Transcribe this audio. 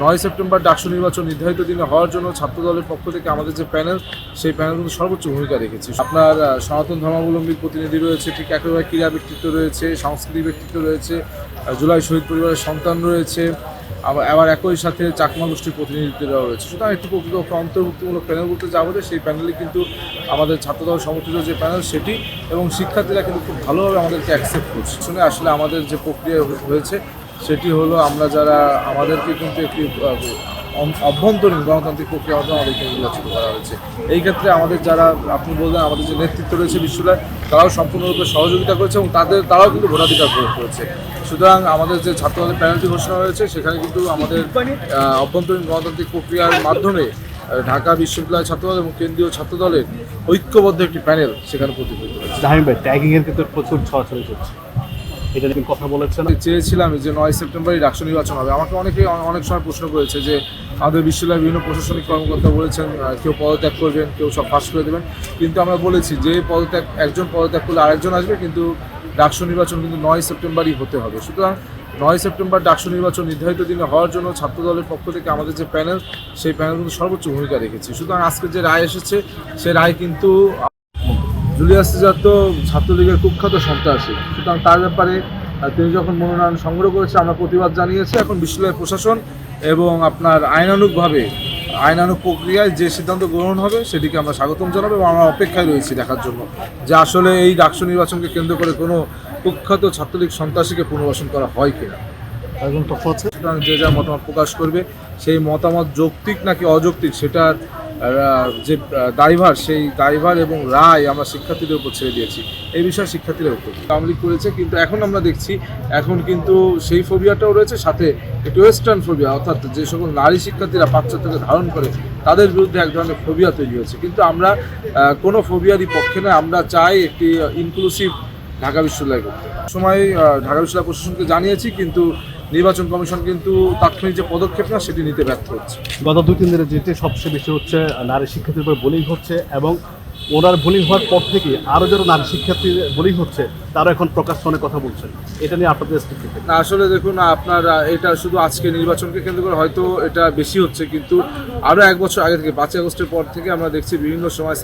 নয় সেপ্টেম্বর ডাকসু নির্বাচন নির্ধারিত দিনে হওয়ার জন্য ছাত্র দলের পক্ষ থেকে আমাদের যে প্যানেল, সেই প্যানেল কিন্তু সর্বোচ্চ ভূমিকা রেখেছে। আপনার সনাতন ধর্মাবলম্বী প্রতিনিধি রয়েছে, ঠিক একেবারে ক্রীড়া ব্যক্তিত্ব রয়েছে সাংস্কৃতিক ব্যক্তিত্ব রয়েছে জুলাই শহীদ পরিবারের সন্তান রয়েছে, আবার আবার একই সাথে চাকমা গোষ্ঠীর প্রতিনিধিত্বরাও রয়েছে। সুতরাং একটি প্রকৃত অন্তর্ভুক্তিমূলক প্যানেল বলতে যা বোঝায় সেই প্যানেলে কিন্তু আমাদের ছাত্রদল সমর্থিত যে প্যানেল সেটি এবং শিক্ষার্থীরা কিন্তু খুব ভালোভাবে আমাদেরকে অ্যাকসেপ্ট করছে। শুনে আসলে আমাদের যে প্রক্রিয়া হয়ে- হয়েছে সেটি হলো আমরা যারা, আমাদেরকে কিন্তু একটি অভ্যন্তরীণ গণতান্ত্রিক প্রক্রিয়া মাধ্যমে আমাদেরকে নির্বাচিত করা হয়েছে। এই ক্ষেত্রে আমাদের যারা, আপনি বললেন আমাদের যে নেতৃত্ব রয়েছে বিশ্ববিদ্যালয় তারাও সম্পূর্ণরূপে সহযোগিতা করেছে এবং তাদের, তারাও কিন্তু ভোটাধিকার প্রয়োগ করেছে। সুতরাং আমাদের যে ছাত্রদের প্যানেলটি ঘোষণা হয়েছে সেখানে কিন্তু আমাদের অভ্যন্তরীণ গণতান্ত্রিক প্রক্রিয়ার মাধ্যমে ঢাকা বিশ্ববিদ্যালয় ছাত্রদল এবং কেন্দ্রীয় ছাত্রদলের ঐক্যবদ্ধ একটি প্যানেল সেখানে প্রতিফলিত হয়েছে। ভাই ট্যাগিং এর ক্ষেত্রে প্রচুর ছড়াছড়ি চলছে। এটা নিয়ে কথা বলেছেন। চেয়েছিলাম যে নয় সেপ্টেম্বরই ডাকসু নির্বাচন হবে। আমাকে অনেকে অনেক সময় প্রশ্ন করেছে যে আমাদের বিশ্ববিদ্যালয়ের বিভিন্ন প্রশাসনিক কর্মকর্তা বলেছেন কেউ পদত্যাগ করবেন, কেউ সব ফাঁস করে দেবেন। কিন্তু আমরা বলেছি যে পদত্যাগ, একজন পদত্যাগ করলে আরেকজন আসবে, কিন্তু ডাকসু নির্বাচন কিন্তু নয় সেপ্টেম্বরই হতে হবে। সুতরাং নয় সেপ্টেম্বর ডাকসু নির্বাচন নির্ধারিত দিনে হওয়ার জন্য ছাত্র দলের পক্ষ থেকে আমাদের যে প্যানেল, সেই প্যানেল কিন্তু সর্বোচ্চ ভূমিকা রেখেছে। সুতরাং আজকে যে রায় এসেছে, সে রায় কিন্তু জুলিয়াস সিজার তো ছাত্রলীগের কুখ্যাত সন্ত্রাসী। সুতরাং তার ব্যাপারে তিনি যখন মনোনয়ন সংগ্রহ করেছে আমরা প্রতিবাদ জানিয়েছি এখন বিশ্ববিদ্যালয় প্রশাসন এবং আপনার আইনানুগভাবে আইনানুগ প্রক্রিয়ায় যে সিদ্ধান্ত গ্রহণ হবে সেটিকে আমরা স্বাগতম জানাব এবং আমরা অপেক্ষায় রয়েছি দেখার জন্য। যে আসলে এই ডাকসু নির্বাচনকে কেন্দ্র করে কোনো কুখ্যাত ছাত্রলীগ সন্ত্রাসীকে পুনর্বাসন করা হয় কিনা। সুতরাং যে যা মতামত প্রকাশ করবে সেই মতামত যৌক্তিক নাকি অযৌক্তিক সেটার যে দায়ভার, সেই দায়ভার এবং রায় আমরা শিক্ষার্থীদের উপর ছেড়ে দিয়েছি। এই বিষয়ে শিক্ষার্থীরা উত্তর আওয়ামী লীগ করেছে, কিন্তু এখন আমরা দেখছি, এখন কিন্তু সেই ফোবিয়াটাও রয়েছে, সাথে একটি ওয়েস্টার্ন ফোবিয়া অর্থাৎ যে সকল নারী শিক্ষার্থীরা পাশ্চাত্যকে ধারণ করে, তাদের বিরুদ্ধে এক ধরনের ফোবিয়া তৈরি হয়েছে। কিন্তু আমরা কোনো ফোবিয়ারই পক্ষে না আমরা চাই একটি ইনক্লুসিভ ঢাকা বিশ্ববিদ্যালয় সময় ঢাকা বিশ্ববিদ্যালয় প্রশাসনকে জানিয়েছি, কিন্তু নির্বাচন কমিশন কিন্তু তাৎক্ষণিক যে পদক্ষেপ না সেটি নিতে ব্যর্থ হচ্ছে। গত দুই তিন দিনের যেটি সবচেয়ে বেশি হচ্ছে নারী শিক্ষার্থীর উপর বুলিং হচ্ছে এবং ওনার বুলিং হওয়ার পর থেকে আরও যারা নারী শিক্ষার্থী বুলিং হচ্ছে তারা এখন প্রকাশ কথা বলছেন। এটা নিয়ে আপনাদের না আসলে দেখুন আপনার এটা শুধু আজকে নির্বাচনকে কেন্দ্র করে হয়তো এটা বেশি হচ্ছে কিন্তু আরও এক বছর আগে থেকে পাঁচই আগস্টের পর থেকে আমরা দেখছি বিভিন্ন সময়